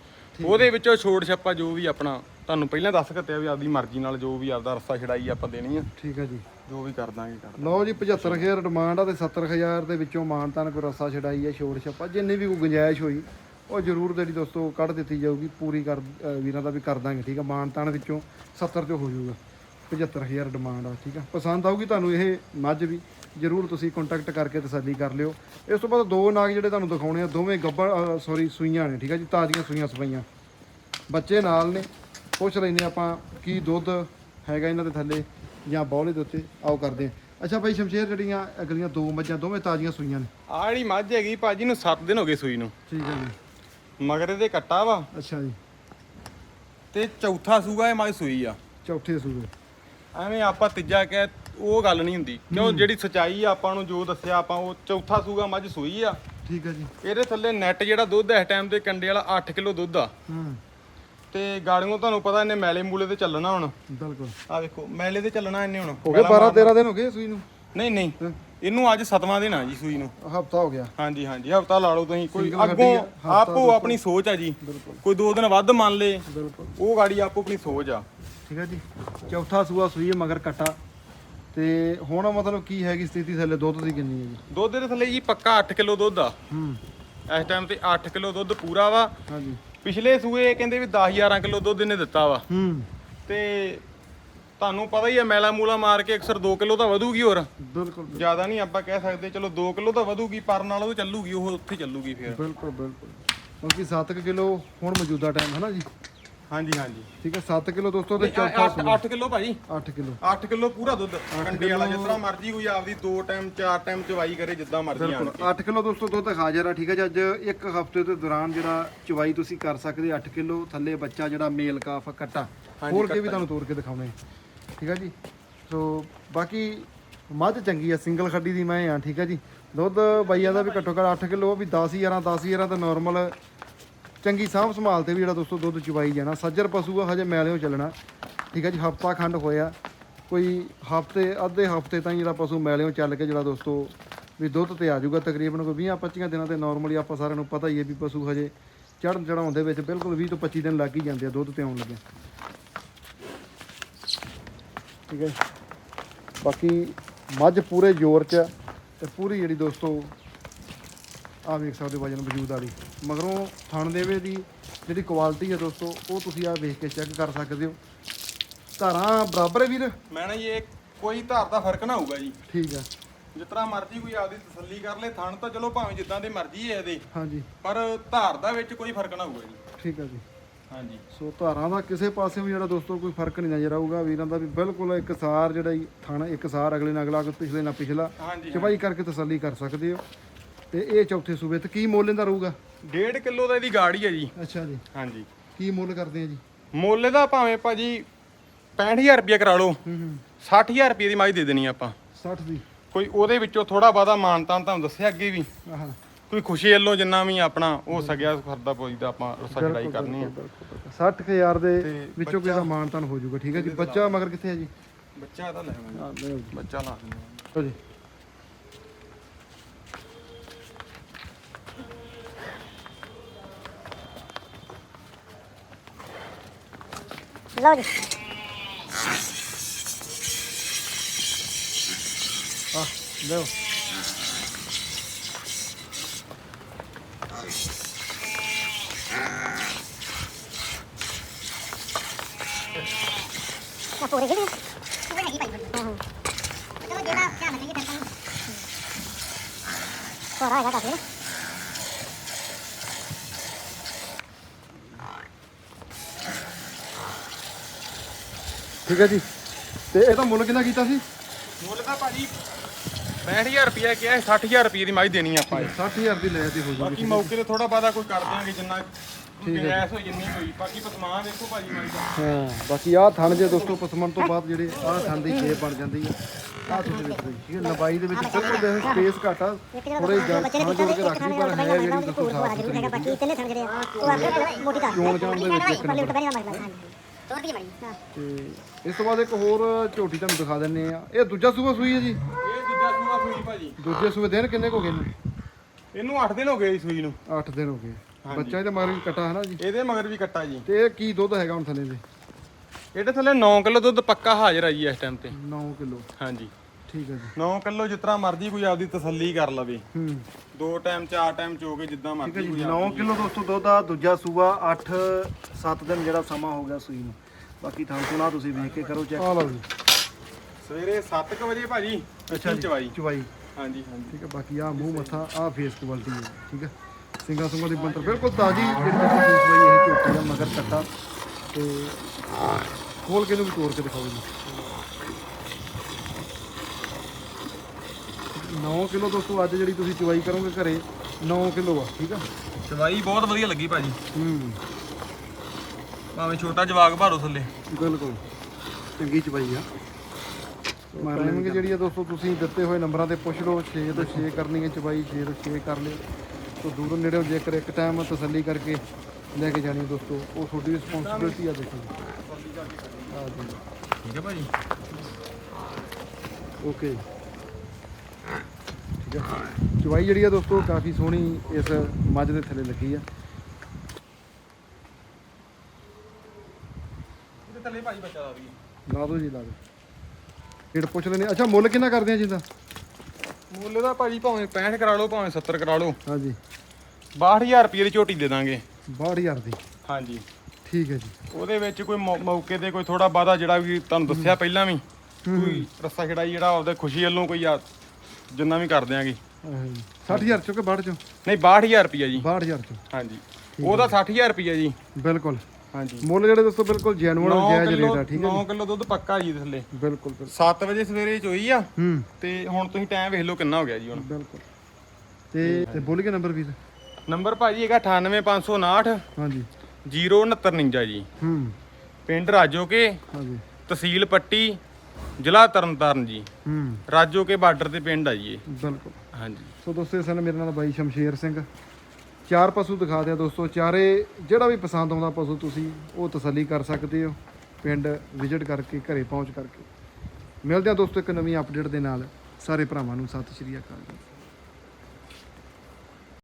ਉਹਦੇ ਵਿੱਚੋਂ ਛੋੜ ਛੱਪਾ ਜੋ ਵੀ ਆਪਣਾ ਤੁਹਾਨੂੰ ਪਹਿਲਾਂ ਦੱਸ ਕੱਤਿਆ ਵੀ ਆਪਦੀ ਮਰਜ਼ੀ ਨਾਲ ਜੋ ਵੀ ਆਪਦਾ ਰਸਤਾ ਛਡਾਈ ਆਪਾਂ ਦੇਣੀ ਆ। ਠੀਕ ਹੈ ਜੀ। ਜੋ ਵੀ ਕਰ ਦਾਂਗੇ ਕਰ ਲਓ ਜੀ 75000 ਡਿਮਾਂਡ ਆ ਤੇ 70000 ਦੇ ਵਿੱਚੋਂ ਮਾਨਤਾਨ ਕੋਈ ਰਸਾ ਛਡਾਈ ਹੈ ਛੋੜ ਛੱਪਾ। ਜਿੰਨੀ ਵੀ ਕੋਈ ਗੁੰਜਾਇਸ਼ ਹੋਈ ਉਹ ਜ਼ਰੂਰ ਜਿਹੜੀ ਦੋਸਤੋ ਕੱਢ ਦਿੱਤੀ ਜਾਊਗੀ ਪੂਰੀ ਕਰ ਅ, ਵੀਰਾਂ ਦਾ ਵੀ ਕਰ ਦਾਂਗੇ ਠੀਕ ਆ? ਮਾਨਤਾਨ ਵਿੱਚੋਂ 70 ਚੋਂ ਹੋ ਜਾਊਗਾ 75000 ਡਿਮਾਂਡ ਆ ਠੀਕ ਆ? ਪਸੰਦ ਆਊਗੀ ਤੁਹਾਨੂੰ ਇਹ ਮੱਝ ਵੀ ਜ਼ਰੂਰ ਤੁਸੀਂ ਕੰਟੈਕਟ ਕਰਕੇ ਤਸੱਲੀ ਕਰ ਲਿਓ। ਇਸ ਤੋਂ ਬਾਅਦ ਦੋ ਨਾਗ ਜਿਹੜੇ ਤੁਹਾਨੂੰ ਦਿਖਾਉਣੇ ਆ ਦੋਵੇਂ ਗੱਬੜ ਸੌਰੀ ਸੂਈਆਂ ਨੇ ਠੀਕ ਆ ਜੀ? ਤਾਜ਼ੀਆਂ ਸੂਈਆਂ ਸਪਈਆਂ। ਬੱਚੇ ਨਾਲ ਨੇ ਪੁੱਛ ਲੈਂਦੇ ਆਪਾਂ ਕੀ ਦੁੱਧ ਹੈਗਾ ਇਹਨਾਂ ਦੇ ਥੱਲੇ। ਜਾਂ ਬੌਲੇ ਦੇ ਉੱਤੇ ਆਓ ਕਰਦੇ ਹਾਂ ਅੱਛਾ ਭਾਈ ਸ਼ਮਸ਼ੇਰ ਜਿਹੜੀਆਂ ਅਗਲੀਆਂ ਦੋ ਮੱਝਾਂ ਦੋਵੇਂ ਤਾਜ਼ੀਆਂ ਸੂਈਆਂ ਨੇ। ਆ ਜਿਹੜੀ ਮੱਝ ਹੈਗੀ ਭਾਜੀ ਨੂੰ 7 ਦਿਨ ਹੋ ਗਏ ਸੂਈ ਨੂੰ। ਠੀਕ ਹੈ ਜੀ। ਮਗਰ ਇਹਦੇ ਕੱਟਾ ਵਾ। ਅੱਛਾ ਜੀ। ਤੇ ਚੌਥਾ ਸੂਗਾ ਇਹ ਮੱਝ ਸੂਈ ਆ। ਚੌਥੇ ਸੂਏ। ਐਵੇਂ ਆਪਾਂ ਤੀਜਾ ਕਹਿ ਉਹ ਗੱਲ ਨਹੀਂ ਹੁੰਦੀ। ਕਿਉਂ? ਜਿਹੜੀ ਸਚਾਈ ਆ ਆਪਾਂ ਨੂੰ ਜੋ ਦੱਸਿਆ ਆਪਾਂ ਉਹ ਚੌਥਾ ਸੂਗਾ ਮੱਝ ਸੂਈ ਆ। ਠੀਕ ਹੈ ਜੀ। ਇਹਦੇ ਥੱਲੇ ਨੈਟ ਜਿਹੜਾ ਦੁੱਧ ਇਸ ਟਾਈਮ ਤੇ ਕੰਡੇ ਵਾਲਾ 8 ਕਿਲੋ ਦੁੱਧ ਆ। ਹੂੰ। ਤੇ ਗਾੜੀਆਂ ਤੁਹਾਨੂੰ ਪਤਾ ਇਹਨੇ ਮੈਲੇ ਮੂਲੇ ਤੇ ਚੱਲਣਾ ਹੁਣ। ਬਿਲਕੁਲ। ਆ ਵੇਖੋ ਮੈਲੇ ਤੇ ਚੱਲਣਾ ਇਹਨੇ ਹੁਣ ਹੋ ਗਏ 12 13 ਦਿਨ ਹੋ ਗਏ ਸੂਈ ਨੂੰ? ਨਹੀਂ ਨਹੀਂ ਇਹਨੂੰ ਅੱਜ ਸਤਵਾਂ ਦਿਨ ਆ ਜੀ ਸੂਈ ਨੂੰ। ਹਫਤਾ ਹੋ ਗਿਆ। ਹਾਂਜੀ ਹਾਂਜੀ ਹਫਤਾ ਲਾ ਲਓ ਤੁਸੀਂ। ਕੋਈ ਅੱਗੋਂ ਆਪੋ ਆਪਣੀ ਸੋਚ ਆ ਜੀ। ਬਿਲਕੁਲ। ਕੋਈ ਦੋ ਦਿਨ ਵੱਧ ਮੰਨ ਲੇ ਬਿਲਕੁਲ। ਉਹ ਗਾੜੀ ਆਪੋ ਆਪਣੀ ਸੋਚ ਆ। ਠੀਕ ਹੈ ਜੀ। ਚੌਥਾ ਸੂਆ ਸੂਈ ਮਗਰ ਕੱਟਾ। ਤੇ ਹੁਣ ਮਤਲਬ ਕੀ ਹੈਗੀ ਸਥਿਤੀ ਥੱਲੇ? ਦੁੱਧ ਦੀ ਕਿੰਨੀ ਹੈ ਜੀ? ਦੁੱਧ ਦੇ ਥੱਲੇ ਜੀ ਪੱਕਾ 8 ਕਿਲੋ ਦੁੱਧ ਆ। ਹੂੰ। ਇਸ ਟਾਈਮ ਤੇ 8 ਕਿਲੋ ਦੁੱਧ ਪੂਰਾ ਵਾ। ਹਾਂਜੀ। ਪਿਛਲੇ ਸੂਏ ਕਹਿੰਦੇ ਵੀ 10 11 ਕਿਲੋ ਦੁੱਧ ਇਹਨੇ ਦਿੱਤਾ ਵਾ। ਹੂੰ। ਤੇ ਤੁਹਾਨੂੰ ਪਤਾ ਹੀ ਆ ਮੈਲਾ ਮੂਲਾ ਮਾਰ ਕੇ ਅਕਸਰ 2 ਕਿਲੋ ਤਾਂ ਵਧੂਗੀ ਹੋਰ। ਬਿਲਕੁਲ ਜ਼ਿਆਦਾ ਨਹੀਂ ਆਪਾਂ ਕਹਿ ਸਕਦੇ ਚਲੋ 2 ਕਿਲੋ ਤਾਂ ਵਧੂਗੀ ਪਰ ਨਾਲ ਉਹ ਚੱਲੂਗੀ ਉਹ ਉੱਥੇ ਚੱਲੂਗੀ ਫਿਰ। ਬਿਲਕੁਲ ਬਿਲਕੁਲ। ਕਿਉਂਕਿ 7 ਕਿਲੋ ਹੁਣ ਮੌਜੂਦਾ ਟਾਈਮ ਹੈ ਨਾ ਜੀ? ਹਾਂਜੀ ਹਾਂਜੀ। ਠੀਕ ਹੈ 7 ਕਿਲੋ ਦੋਸਤੋ ਤੇ ਚੌਥਾ 8 8 ਕਿਲੋ ਭਾਜੀ। 8 ਕਿਲੋ। 8 ਕਿਲੋ ਪੂਰਾ ਦੁੱਧ ਕੰਡੇ ਵਾਲਾ ਜਿਸ ਤਰ੍ਹਾਂ ਮਰਜ਼ੀ ਕੋਈ ਆਪਦੀ 2 ਟਾਈਮ 4 ਟਾਈਮ ਚਵਾਈ ਕਰੇ ਜਿੱਦਾਂ ਮਰਜ਼ੀ ਆਣ ਬਿਲਕੁਲ 8 ਕਿਲੋ ਦੋਸਤੋ ਦੁੱਧ ਹਾਜ਼ਰ ਆ ਠੀਕ ਹੈ ਜੀ ਅੱਜ ਇੱਕ ਹਫ਼ਤੇ ਦੇ ਦੌਰਾਨ ਜਿਹੜਾ ਚਵਾਈ ਤੁਸੀਂ ਕਰ ਸਕਦੇ 8 ਕਿਲੋ ਥੱਲੇ ਬੱਚਾ ਜਿਹੜਾ ਮੇਲ ਕਾਫ ਕੱਟਾ। ਹੋਰ ਕੇ ਵੀ ਤੁਹਾਨੂੰ ਤੋੜ ਕੇ ਦਿਖਾਉਣੇ। ਠੀਕ ਹੈ ਜੀ ਸੋ ਬਾਕੀ ਮੱਝ ਚੰਗੀ ਆ ਸਿੰਗਲ ਖੱਡੀ ਦੀ ਮੈਂ ਆ ਠੀਕ ਹੈ ਜੀ। ਦੁੱਧ ਬਾਈਆਂ ਦਾ ਵੀ ਘੱਟੋ ਘੱਟ 8 ਕਿਲੋ ਵੀ 10 11 10 11 ਤਾਂ ਨਾਰਮਲ ਚੰਗੀ ਸਾਂਭ ਸੰਭਾਲ ਤੇ ਵੀ ਜਿਹੜਾ ਦੋਸਤੋ ਦੁੱਧ ਚਵਾਈ ਜਾਣਾ। ਸੱਜਰ ਪਸ਼ੂ ਆ, ਹਜੇ ਮੈਲਿਓ ਚੱਲਣਾ। ਠੀਕ ਹੈ ਜੀ, ਹਫਤਾ ਖੰਡ ਹੋਇਆ। ਕੋਈ ਹਫ਼ਤੇ, ਅੱਧੇ ਹਫ਼ਤੇ ਤਾਈਂ ਜਿਹੜਾ ਪਸ਼ੂ ਮੈਲਿਓ ਚੱਲ ਕੇ ਜਿਹੜਾ ਦੋਸਤੋ ਵੀ ਦੁੱਧ ਤੇ ਆ ਜਾਊਗਾ, ਤਕਰੀਬਨ ਕੋਈ 20 25 ਦਿਨਾਂ ਤੇ ਨਾਰਮਲੀ ਆਪਾਂ ਸਾਰਿਆਂ ਨੂੰ ਪਤਾ ਹੀ ਹੈ ਵੀ ਪਸ਼ੂ ਹਜੇ ਚੜ੍ਹਨ ਚੜਾਉਣ ਦੇ ਵਿੱਚ ਬਿਲਕੁਲ 20 ਤੋਂ 25 ਦਿਨ ਲੱਗ ਹੀ ਜਾਂਦੇ ਆ ਦੁੱਧ ਤੇ ਆਉਣ ਲੱਗੇ ਠੀਕ ਹੈ ਬਾਕੀ ਮੱਝ ਪੂਰੇ ਜ਼ੋਰ 'ਚ ਆ ਤੇ ਪੂਰੀ ਜਿਹੜੀ ਦੋਸਤੋ ਆ ਵੇਖ ਸਕਦੇ ਹੋ ਵਜਨ ਵਜੂਦ ਵਾਲੀ ਮਗਰੋਂ ਥਣ ਦੇਵੇ ਦੀ ਜਿਹੜੀ ਕੁਆਲਿਟੀ ਹੈ ਦੋਸਤੋ ਉਹ ਤੁਸੀਂ ਆ ਵੇਖ ਕੇ ਚੈੱਕ ਕਰ ਸਕਦੇ ਹੋ। ਧਾਰਾਂ ਬਰਾਬਰ ਹੈ ਵੀਰ? ਮੈਂ ਨਾ ਇਹ ਕੋਈ ਧਾਰ ਦਾ ਫ਼ਰਕ ਨਾ ਹੋਊਗਾ ਜੀ। ਠੀਕ ਹੈ ਜਿਸ ਤਰ੍ਹਾਂ ਮਰਜ਼ੀ ਕੋਈ ਆਪਦੀ ਤਸੱਲੀ ਕਰ ਲੇ ਥਣ ਤਾਂ ਚਲੋ ਭਾਵੇਂ ਜਿੱਦਾਂ ਦੇ ਮਰਜ਼ੀ ਹੈ ਇਹਦੇ। ਹਾਂਜੀ। ਪਰ ਧਾਰ ਦਾ ਵਿੱਚ ਕੋਈ ਫ਼ਰਕ ਨਾ ਹੋਊਗਾ ਜੀ। ਠੀਕ ਹੈ ਜੀ। ਹਾਂਜੀ। ਸੋ ਧਾਰਾਂ ਦਾ ਕਿਸੇ ਪਾਸੇ ਵੀ ਜਿਹੜਾ ਦੋਸਤੋ ਕੋਈ ਫ਼ਰਕ ਨਹੀਂ ਨਜ਼ਰ ਆਊਗਾ। ਵੀਰਾਂ ਦਾ ਵੀ ਬਿਲਕੁਲ ਇੱਕ ਸਾਰ ਜਿਹੜਾ ਹੀ ਥਣ ਇੱਕ ਸਾਰ ਅਗਲੇ ਨਾਲ ਅਗਲਾ ਪਿਛਲੇ ਨਾਲ ਪਿਛਲਾ ਹਾਂਜੀ। ਕਰਕੇ ਤਸੱਲੀ ਕਰ ਸਕਦੇ ਹੋ। ਤੇ ਇਹ ਚੌਥੇ ਸੂਬੇ ਤੇ ਕੀ ਮੁੱਲ ਇਹਦਾ ਰਹੂਗਾ? 1.5 ਕਿਲੋ ਦਾ ਇਹਦੀ ਗਾੜੀ ਹੈ ਜੀ। ਅੱਛਾ ਜੀ। ਹਾਂਜੀ। ਕੀ ਮੁੱਲ ਕਰਦੇ ਆ ਜੀ? ਮੁੱਲ ਇਹਦਾ ਭਾਵੇਂ ਭਾਜੀ 65000 ਰੁਪਏ ਕਰਾ ਲਓ। ਹੂੰ ਹੂੰ। 60000 ਰੁਪਏ ਦੀ ਮਾਈ ਦੇ ਦੇਣੀ ਆਪਾਂ। 60 ਦੀ। ਕੋਈ ਉਹਦੇ ਵਿੱਚੋਂ ਥੋੜਾ ਬਾਦਾ ਮਾਨਤਾਂ ਤੁਹਾਨੂੰ ਦੱਸਿਆ ਅੱਗੇ ਵੀ। ਆਹਾਂ। ਕੋਈ ਖੁਸ਼ੀ ਵੱਲੋਂ ਜਿੰਨਾ ਵੀ ਆਪਣਾ ਹੋ ਸਕਿਆ ਖਰਦਾ ਪੋਈਦਾ ਆਪਾਂ ਰਸਾ ਚੜਾਈ ਕਰਨੀ ਆ। 60000 ਦੇ ਤੇ ਵਿੱਚੋਂ ਕਿਸੇ ਦਾ ਮਾਨਤਾਨ ਹੋ ਜਾਊਗਾ ਠੀਕ ਹੈ ਜੀ? ਬੱਚਾ ਮਗਰ ਕਿੱਥੇ ਹੈ ਜੀ? ਬੱਚਾ ਇਹਦਾ ਲੈ ਆਵਾਂਗੇ। ਹਾਂ ਲਓ ਜੀ। ਬੱਚਾ ਲਾ ਦਿੰਦੇ ਆ। ਲਓ ਜੀ ਲਓ ਜੀ ਆ ਲਓ ਮੈਂ ਪੂਰੀ ਜਿਹੜੀ ਪੂਰੀ ਨਹੀਂ ਪਾਈ ਹਾਂ ਚਲੋ ਜਿਹੜਾ ਧਿਆਨ ਰੱਖੀਏ ਫਿਰ ਤਾਂ ਕੋਰਾ ਹੈਗਾ ਕਾਫੀ ਨਾ ਠੀਕ ਹੈ ਜੀ। ਤੇ ਇਹਦਾ ਮੁੱਲ ਕਿੰਨਾ ਕੀਤਾ ਸੀ? ਮੁੱਲ ਤਾਂ ਭਾਜੀ 65000 ਰੁਪਏ ਕਿਹਾ 60000 ਰੁਪਏ ਦੀ ਮਾਈ ਦੇਣੀ ਆਪਾਂ ਇਹ। 60000 ਦੀ ਲੈ ਤੇ ਹੋ ਬਾਕੀ ਜੂਗੀ ਮੌਕੇ ਤੇ ਥੋੜਾ ਬਾਦਾ ਕੋਈ ਕਰ ਦਿਆਂਗੇ ਜਿੰਨਾ ਗੁੰਜਾਇਸ਼ ਹੋਈ ਜਿੰਨੀ ਹੋਈ। ਬਾਕੀ ਪਸਮਾਨ ਦੇਖੋ ਭਾਜੀ ਮਾਈ ਦਾ। ਹਾਂ ਬਾਕੀ ਆਹ ਥਣ ਜੇ ਦੋਸਤੋ ਪਸਮਣ ਤੋਂ ਬਾਅਦ ਜਿਹੜੇ ਆਹ ਥਣ ਦੀ ਸ਼ੇਪ ਬਣ ਜਾਂਦੀ ਆ। ਆਹ ਤੁਸੀਂ ਦੇਖੋ ਜੀ ਠੀਕ ਹੈ ਲੰਬਾਈ ਦੇ ਵਿੱਚ ਬਿਲਕੁਲ ਦੇ ਸਪੇਸ ਘੱਟ ਆ। ਥੋੜੇ ਜਿਹਾ ਬੱਚੇ ਨੇ ਥਾਂ ਕੀਤਾ ਜੋੜ ਕੇ ਇੱਕ ਰੱਖੀ ਥਾਂ ਪਰ ਦੇ ਹੈ ਬੰਦਾ ਜਿਹੜੀ ਜਿਹੜਾ ਦੋਸਤੋ ਕੋਲ ਸਾਫ਼ ਜ਼ਰੂਰ ਹੈਗਾ ਬਾਕੀ ਤਿੰਨੇ ਥਾਂ ਜਿਹੜੇ ਆ ਉਹ ਆਪੇ ਮੋਟੀ ਕਰ ਚੋਣ ਚਾਣ ਦੇ ਵਿੱਚ ਇੱਕ ਤੋੜ ਦੀ ਹਾਂ। ਤੇ ਇਸ ਤੋਂ ਬਾਅਦ ਇੱਕ ਹੋਰ ਝੋਟੀ ਤੁਹਾਨੂੰ ਦਿਖਾ ਦਿੰਨੇ ਆ ਇਹ ਦੂਜਾ ਸੂਆ ਸੂਈ ਹੈ ਜੀ? ਇਹ ਦੂਜਾ ਸੂਆ ਸੂਈ ਭਾਜੀ। ਦੂਜੇ ਸੂਏ ਦਿਨ ਕਿੰਨੇ ਕੁ ਹੋ ਗਏ ਨੇ ਇਹਨੂੰ 8 ਦਿਨ ਹੋ ਗਏ ਜੀ ਸੂਈ ਨੂੰ। 8 ਦਿਨ ਹੋ ਗਏ। ਬੱਚਾ ਇਹਦੇ ਮਗਰ ਵੀ ਕਟਾ ਹੈ ਨਾ ਜੀ? ਇਹਦੇ ਮਗਰ ਵੀ ਕੱਟਾ ਜੀ। ਤੇ ਇਹ ਕੀ ਦੁੱਧ ਹੈਗਾ ਹੁਣ ਥੱਲੇ ਦੇ? ਇਹਦੇ ਥੱਲੇ 9 ਕਿਲੋ ਦੁੱਧ ਪੱਕਾ ਹਾਜ਼ਰ ਆ ਜੀ ਇਸ ਟਾਈਮ ਤੇ। 9 ਕਿਲੋ। ਹਾਂਜੀ। ਠੀਕ ਹੈ ਜੀ। 9 ਕਿਲੋ ਜਿਤਨਾ ਮਰਜ਼ੀ ਕੋਈ ਆਪਦੀ ਤਸੱਲੀ ਕਰ ਲਵੇ। ਹੂੰ। ਦੋ ਟਾਈਮ ਚਾਰ ਟਾਈਮ ਚੋ ਕੇ ਜਿੱਦਾਂ ਠੀਕ ਹੈ ਮਰਜ਼ੀ ਜੀ ਕੋਈ 9 ਕਿਲੋ ਦੋਸਤੋ ਦੁੱਧ ਆ ਦੂਜਾ ਸੂਆ 8 7 ਦਿਨ ਜਿਹੜਾ ਸਮਾਂ ਹੋ ਗਿਆ ਸੂਈ ਨੂੰ। ਬਾਕੀ ਥਾਂ ਸੁਣਾ ਤੁਸੀਂ ਵੇਖ ਕੇ ਕਰੋ ਚੈੱਕ ਆ ਲਓ ਜੀ। ਸਵੇਰੇ 7:00 ਵਜੇ ਭਾਜੀ ਅੱਛਾ ਚਵਾਈ। ਚਵਾਈ। ਹਾਂਜੀ ਹਾਂਜੀ। ਠੀਕ ਹੈ ਬਾਕੀ ਆ ਮੂੰਹ ਮੱਥਾ ਆ ਫੇਸ ਕੁਆਲਿਟੀ ਹੈ ਠੀਕ ਹੈ। ਸਿੰਗਾ ਸੁੰਗਾ ਦੀ ਬੰਤਰ ਬਿਲਕੁਲ ਤਾਜ਼ੀ ਜਿਹੜੀ ਦੋਸਤੋ ਫੇਸ ਵਾਈ ਇਹ ਝੋਟੀ ਦਾ ਮਗਰ ਕੱਟਾ। ਤੇ ਖੋਲ ਕੇ ਨੂੰ ਵੀ ਤੋੜ ਕੇ ਦਿਖਾਓ ਜੀ। 9 ਕਿਲੋ ਦੋਸਤੋ ਅੱਜ ਜਿਹੜੀ ਤੁਸੀਂ ਚਵਾਈ ਕਰੋਗੇ ਘਰੇ 9 ਕਿਲੋ ਆ ਠੀਕ ਆ? ਚਵਾਈ ਬਹੁਤ ਵਧੀਆ ਲੱਗੀ ਭਾਜੀ। ਹੂੰ। ਭਾਵੇਂ ਛੋਟਾ ਜਵਾਗ ਭਾਰੋ ਥੱਲੇ। ਬਿਲਕੁਲ ਚੰਗੀ ਚਵਾਈ ਆ। ਟਾਈਮਿੰਗ ਜਿਹੜੀ ਆ ਦੋਸਤੋ ਤੁਸੀਂ ਦਿੱਤੇ ਹੋਏ ਨੰਬਰਾਂ ਤੇ ਪੁੱਛ ਲਓ 6 ਤੋਂ 6 ਕਰਨੀ ਹੈ ਚਵਾਈ 6 ਤੋਂ 6 ਕਰ ਲਿਓ। ਤੋਂ ਦੂਰੋਂ ਨੇੜਿਓਂ ਜੇਕਰ ਇੱਕ ਟਾਈਮ ਤਸੱਲੀ ਕਰਕੇ ਲੈ ਕੇ ਜਾਣੀ ਦੋਸਤੋ ਉਹ ਤੁਹਾਡੀ ਰਿਸਪੌਂਸਿਬਿਲਟੀ ਆ ਦੇਖੋ। ਠੀਕ ਹੈ ਭਾਜੀ। ਓਕੇ ਠੀਕ ਹੈ। ਚਵਾਈ ਜਿਹੜੀ ਆ ਦੋਸਤੋ ਕਾਫੀ ਸੋਹਣੀ ਇਸ ਮੱਝ ਦੇ ਥੱਲੇ ਲੱਗੀ ਆ। ਇਹਦੇ ਥੱਲੇ ਭਾਜੀ ਬੱਚਾ ਦਾ ਵੀ ਲਾ ਦਿਓ ਜੀ ਲਾ ਦਿਓ। ਰੇਟ ਪੁੱਛ ਲੈਣੇ ਅੱਛਾ ਮੁੱਲ ਕਿੰਨਾ ਕਰਦੇ ਆ ਜਿੰਦਾ ਮੁੱਲ ਦਾ ਭਾਜੀ ਭਾਵੇਂ 65 ਕਰਾ ਲਓ ਭਾਵੇਂ 70 ਕਰਾ ਲਓ। ਹਾਂਜੀ। 62000 ਰੁਪਏ ਦੀ ਝੋਟੀ ਦੇ ਦਾਂਗੇ। 62000 ਦੀ। ਹਾਂਜੀ। ਠੀਕ ਹੈ ਜੀ। ਉਹਦੇ ਵਿੱਚ ਕੋਈ ਮੌ- ਮੌਕੇ ਤੇ ਕੋਈ ਥੋੜਾ ਬਾਦਾ ਜਿਹੜਾ ਵੀ ਤੁਹਾਨੂੰ ਦੱਸਿਆ ਪਹਿਲਾਂ ਵੀ ਕੋਈ ਰੱਸਾ ਖੜਾਈ ਜਿਹੜਾ ਆਪਦੇ ਖੁਸ਼ੀ ਵੱਲੋਂ ਕੋਈ ਆ ਜਿੰਨਾ ਵੀ ਕਰ ਦਿਆਂਗੇ 60000 ਚੋਂ ਕਿ ਬਾੜ ਚੋਂ। ਨਹੀਂ 62000 ਰੁਪਏ ਜੀ। 62000 ਚੋਂ। ਹਾਂਜੀ। ਉਹਦਾ 60000 ਰੁਪਏ ਜੀ। ਬਿਲਕੁਲ। ਹਾਂਜੀ। ਮੁੱਲ ਜਿਹੜੇ ਦੋਸਤੋ ਬਿਲਕੁਲ ਜੈਨੂਅਲ 9 ਜਾਇਜ਼ ਰੇਟ ਆ ਠੀਕ ਹੈ 9 ਕਿਲੋ ਦੁੱਧ ਪੱਕਾ ਜੀ ਥੱਲੇ। ਬਿਲਕੁਲ ਬਿਲਕੁਲ। 7 ਵਜੇ ਸਵੇਰੇ ਚੋਈ ਆ। ਹੂੰ। ਤੇ ਹੁਣ ਤੁਸੀਂ ਟਾਈਮ ਵੇਖ ਲਓ ਕਿੰਨਾ ਹੋ ਗਿਆ ਜੀ ਹੁਣ। ਬਿਲਕੁਲ। ਤੇ ਤੇ ਬੋਲੀਏ ਨੰਬਰ ਵੀਰ। ਨੰਬਰ ਭਾਜੀ ਹੈਗਾ 98559 ਹਾਂਜੀ। 069 ਜੀ। ਹੂੰ। ਪਿੰਡ ਰਾਜੋਕੇ। ਹਾਂਜੀ। ਤਹਿਸੀਲ ਪੱਟੀ। ਜ਼ਿਲ੍ਹਾ ਤਰਨਤਾਰਨ ਜੀ। ਹੂੰ। ਰਾਜੋਕੇ ਬਾਰਡਰ ਤੇ ਪਿੰਡ ਆ ਜੀ ਇਹ। ਬਿਲਕੁਲ। ਹਾਂਜੀ। ਸੋ ਦੋਸਤੋ ਇਸ ਨਾਲ ਮੇਰੇ ਨਾਲ ਬਾਈ ਸ਼ਮਸ਼ੇਰ ਸਿੰਘ। ਚਾਰ ਪਸ਼ੂ ਦਿਖਾ ਦਿਆ ਦੋਸਤੋ। ਚਾਰੇ ਜਿਹੜਾ ਵੀ ਪਸੰਦ ਆਉਂਦਾ ਪਸ਼ੂ ਤੁਸੀਂ ਉਹ ਤਸੱਲੀ ਕਰ ਸਕਦੇ ਹੋ। ਪਿੰਡ ਵਿਜ਼ਿਟ ਕਰਕੇ ਘਰੇ ਪਹੁੰਚ ਕਰਕੇ। ਮਿਲਦੇ ਹਾਂ ਦੋਸਤੋ ਇੱਕ ਨਵੀਂ ਅਪਡੇਟ ਦੇ ਨਾਲ। ਸਾਰੇ ਭਰਾਵਾਂ ਨੂੰ ਸਤਿ ਸ਼੍ਰੀ ਅਕਾਲ ਜੀ।